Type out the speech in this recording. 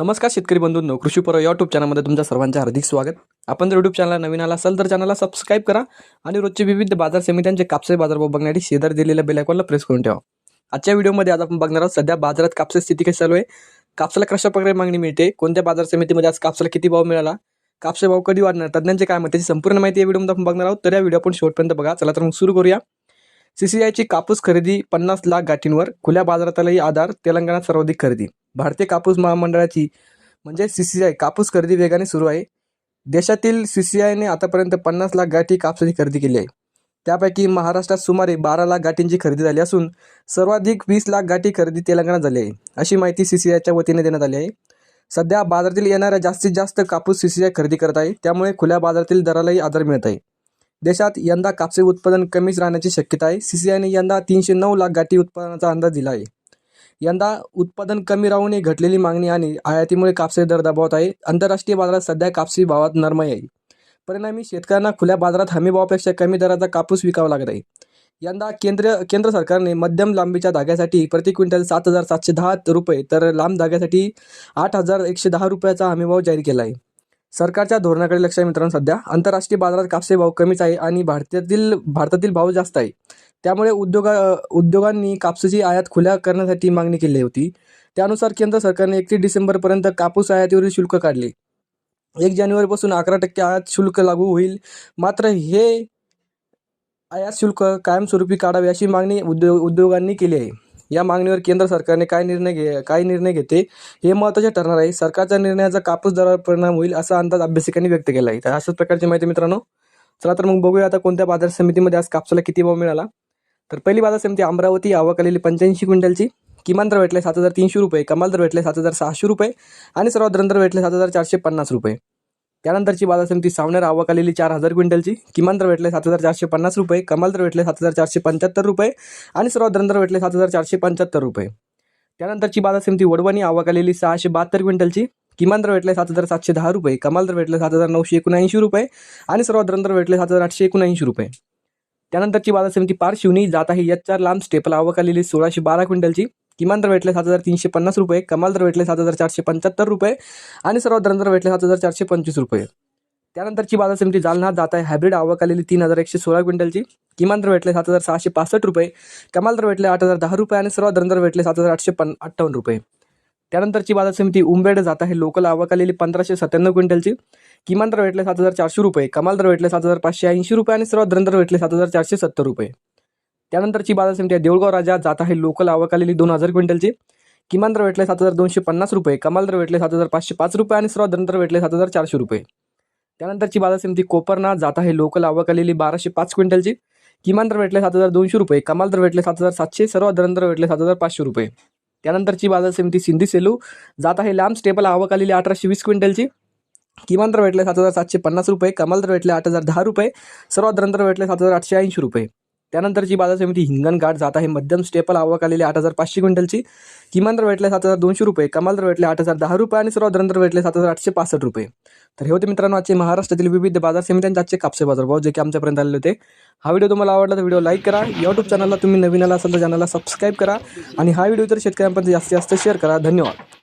नमस्कार शेतकरी बंधूंनो कृषीपर या यूट्यूब चॅनलमध्ये तुमच्या सर्वांचे हार्दिक स्वागत. आपण जर यूट्यूब चॅनलला नवीन आला असाल तर चॅनलला सबस्क्राईब करा आणि रोजचे विविध बाजार समित्यांचे कापसे बाजारभाव बघण्यासाठी शेजार दिलेल्या बेलायकॉनला प्रेस करून ठेवा. आजच्या व्हिडिओमध्ये आज आपण बघणार आहोत सध्या बाजारात कापसाची स्थिती कशी चालू आहे कापसाला कशा प्रकारे मागणी मिळते कोणत्या बाजार समितीमध्ये आज कापसाला किती भाव मिळाला कापसे भाव कधी वाढणार तज्ञांचे काय मत त्याची संपूर्ण माहिती या व्हिडिओमध्ये आपण बघणार आहोत. तर या व्हिडिओ आपण शेवटपर्यंत बघा. चला तर मग सुरू करूया. सीसीआयची कापूस खरेदी पन्नास लाख गाठींवर खुल्या बाजारातलाही आधार तेलंगणात सर्वाधिक खरेदी. भारतीय कापूस महामंडळाची म्हणजे सी सी आय कापूस खरेदी वेगाने सुरू आहे. देशातील सी सी आयने आतापर्यंत पन्नास लाख गाठी कापसाची खरेदी केली आहे. त्यापैकी महाराष्ट्रात सुमारे बारा लाख गाठींची खरेदी झाली असून सर्वाधिक वीस लाख गाठी खरेदी तेलंगणात झाली आहे. अशी माहिती सी सी आयच्या वतीने देण्यात आली आहे. सध्या बाजारातील येणाऱ्या जास्तीत जास्त कापूस सी सी आय खरेदी करत आहे. त्यामुळे खुल्या बाजारातील दरालाही आधार मिळत आहे. देशात यंदा कापसे उत्पादन कमीच राहण्याची शक्यता आहे. सी सी आयने यंदा तीनशे नऊ लाख गाठी उत्पादनाचा अंदाज दिला आहे. यंदा उत्पादन कमी राहून घटलेली मागणी आणि आयातीमुळे कापसे दर दबावत आहे. आंतरराष्ट्रीय बाजारात सध्या कापसी भावात नरमाई आहे. परिणामी शेतकऱ्यांना खुल्या बाजारात हमीभावापेक्षा कमी दराचा कापूस विकावा लागत आहे. यंदा केंद्र केंद्र सरकारने मध्यम लांबीच्या धाग्यासाठी प्रति क्विंटल सात हजार सातशे दहा रुपये तर लांब धाग्यासाठी आठ हजार एकशे दहा रुपयाचा हमीभाव जाहीर केला आहे. सरकारच्या धोरणाकडे लक्ष मित्रांनो सध्या. आंतरराष्ट्रीय बाजारात कापसे भाव कमीच आहे आणि भारतातील भारतातील भाव जास्त आहे. त्यामुळे उद्योगा उद्योगांनी कापसाची आयात खुल्या करण्यासाठी मागणी केली होती. त्यानुसार केंद्र सरकारने एकतीस डिसेंबरपर्यंत कापूस आयातीवरील शुल्क काढले. एक जानेवारीपासून अकरा टक्के आयात शुल्क लागू होईल. मात्र हे आयात शुल्क कायमस्वरूपी काढावे अशी मागणी उद्योग उद्योगांनी केली आहे. या मागणीवर केंद्र सरकारने काय निर्णय घे काय निर्णय घेते हे महत्त्वाचे ठरणार आहे. सरकारच्या निर्णयाचा कापूस दरावर परिणाम होईल असा अंदाज अभ्यासिकांनी व्यक्त केला आहे. तर अशाच प्रकारची माहिती मित्रांनो चला तर मग बघूया आता कोणत्या बाजार समितीमध्ये आज कापसाला किती भाव मिळाला. तर पहिली बाजार समिती अमरावती आवक आलेली पंच्याऐंशी क्विंटलची. किमान दर भेटले सात हजार तीनशे रुपये कमाल दर भेटले सात हजार सहाशे रुपये आणि सर्वात दर भेटले सात हजार चारशे पन्नास रुपये. त्यानंतरची बाजार समिती सावनेर आवक आलेली चार हजार क्विंटलची. किमान दर भेटले सात हजार चारशे पन्नास रुपये कमाल दर भेटले सात हजार चारशे पंच्याहत्तर रुपये आणि सर्वात दर भेटले सात हजार चारशे पंच्याहत्तर रुपये. त्यानंतरची बाजार समिती वडवणी आवक आलेली सहाशे बहात्तर क्विंटलची. किमान दर भेटले सात हजार सातशे दहा रुपये कमाल दर भेटले सात हजार नऊशे एकोणऐंशी रुपये आणि सर्वात दर भेटले सात हजार आठशे एकोणऐंशी रुपये. त्यानंतरची बाजार समिती पार शिवनी जात आहे. एच चार लांब स्टेपल आवक आलेली सोळाशे बारा क्विंटलची. किमान दर भेटले सात हजार तीनशे पन्नास रुपये. कमाल दर भेटले सात हजार चारशे पंच्याहत्तर रुपये. आणि सर्वात दर भेटले सात हजार चारशे पंचवीस रुपये. त्यानंतरची बाजार समिती जालना जात आहे. हायब्रिड आवक आलेली तीन हजार एकशे सोळा क्विंटलची. किमान दर भेटले सात हजार सहाशे पासष्ट रुपये. कमाल दर भेटले आठ हजार दहा रुपये. आणि सर्वात दर भेटले सात हजार आठशे पन अठ्ठावन्न रुपये. त्यानंतरची बाजार समिती उंबेड जात आहे. लोकल आवक आलेली पंधराशे सत्त्याण्णव क्विंटलची. किमान दर भेटले सात हजार चारशे रुपये. कमाल दर भेटले सात हजार पाचशे ऐंशी रुपये आणि सर्वात दर भेटले सात हजार चारशे सत्तर रुपये. त्यानंतरची बाजार समिती आहे देऊळगाव राजा जात आहे. लोकल आवक आलेली दोन हजार क्विंटलची. किमान दर भेटले सात हजार दोनशे पन्नास रुपये. कमाल दर भेटले सात हजार पाचशे पाच रुपये आणि सर्वात दर भेटले सात हजार चारशे रुपये. त्यानंतरची बाजार समिती कोपरना जात आहे. लोकल आवक आलेली बाराशे पाच क्विंटलची. किमान दर भेटले सात हजार दोनशे रुपये. कमाल दर भेटले सात हजार सातशे. सर्वात दर भेटले सात हजार पाचशे रुपये. त्यानंतरची बाजार समिती सिंधी सेलू. जात आहे लांब स्टेपला आवक आलेली अठराशे वीस क्विंटलची. किमान दर भेटले सात हजार सातशे पन्नास रुपये कमाल दर भेटले आठ हजार दहा रुपये सर्वात दर भेटले सात हजार आठशे ऐंशी रुपये. त्यानंतरची बाजार समिती हिंगणघाट जात आहे. मध्यम स्टेपल आवक आलेली आठ हजार पाचशे क्विंटलची. किमान दर भेटले सात हजार दोनशे रुपये. कमाल दर भेटले आठ हजार दहा रुपये आणि सर्व दर भेटले सात हजार आठशे पासष्ट रुपये. तर हे होते मित्रांनो आजचे महाराष्ट्रातील विविध बाजार समित्यांचे आजचे कापसे बाजार भाव जे की आमच्यापर्यंत आलेले होते. हा व्हिडिओ तुम्हाला आवडला तर व्हिडिओ लाईक करा. यूट्यूब चॅनलला तुम्ही नवीन आला असाल तर चॅनलला सबस्क्राईब करा. आणि हा व्हिडिओ तर शेतकऱ्यांपर्यंत जास्तीत जास्त शेअर करा. धन्यवाद.